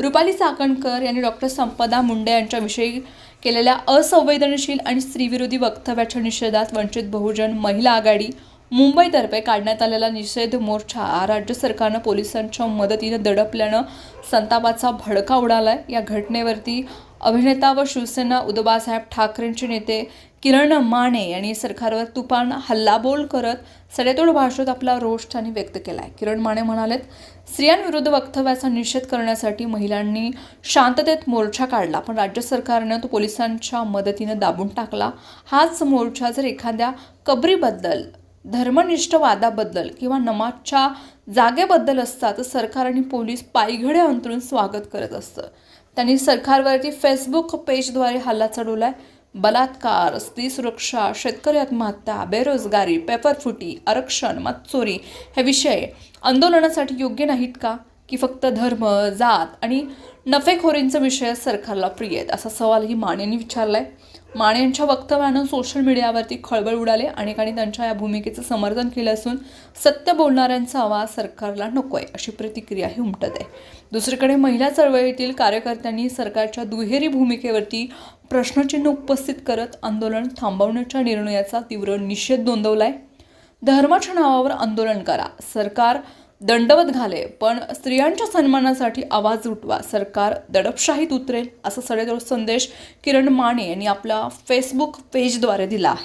रुपाली चाकणकर यांनी डॉक्टर संपदा मुंडे यांच्याविषयी केलेल्या असंवेदनशील आणि स्त्रीविरोधी वक्तव्याच्या निषेधात वंचित बहुजन महिला आघाडी मुंबईतर्फे काढण्यात आलेला निषेध मोर्चा राज्य सरकारनं पोलिसांच्या मदतीनं दडपल्यानं संतापाचा भडका उडालाय. या घटनेवरती अभिनेता व शिवसेना उद्धवसाहेब ठाकरेंचे नेते किरण माने यांनी सरकारवर तुफान हल्लाबोल करत सडेतोड भाषेत आपला रोष त्यांनी व्यक्त केला आहे किरण माने म्हणालेत स्त्रियांविरुद्ध वक्तव्याचा निषेध करण्यासाठी महिलांनी शांततेत मोर्चा काढला पण राज्य सरकारनं तो पोलिसांच्या मदतीनं दाबून टाकला. हाच मोर्चा जर एखाद्या कबरीबद्दल धर्मनिष्ठ वादाबद्दल किंवा नमाजच्या जागेबद्दल असता तर सरकार आणि पोलीस पायघडे अंतरून स्वागत करत असतं. त्यांनी सरकारवरती फेसबुक पेजद्वारे हल्ला चढवला आहे बलात्कार स्त्री सुरक्षा शेतकरी आत्महत्या बेरोजगारी पेपरफुटी आरक्षण मतचोरी हे विषय आंदोलनासाठी योग्य नाहीत का? की फक्त धर्म जात आणि नफेखोरींचा विषय सरकारला प्रिय आहेत. असा सवालही मानेंनी विचारलाय. माने यांच्या वक्तव्यानं सोशल मीडियावरती खळबळ उडाले अनेकांनी त्यांच्या या भूमिकेचं समर्थन केलं असून सत्य बोलणाऱ्यांचा आवाज सरकारला नको आहे अशी प्रतिक्रियाही उमटत आहे. दुसरीकडे महिला चळवळीतील कार्यकर्त्यांनी सरकारच्या दुहेरी भूमिकेवरती प्रश्नचिन्ह उपस्थित करत आंदोलन थांबवण्याच्या निर्णयाचा तीव्र निषेध नोंदवला आहे धर्माच्या नावावर आंदोलन करा. सरकार दंडवत घाले पण स्त्रियांच्या सन्मानासाठी आवाज उठवा सरकार दडपशाहीत उतरेल असा सडेतोड संदेश किरण माने यांनी आपल्या फेसबुक पेजद्वारे दिला आहे.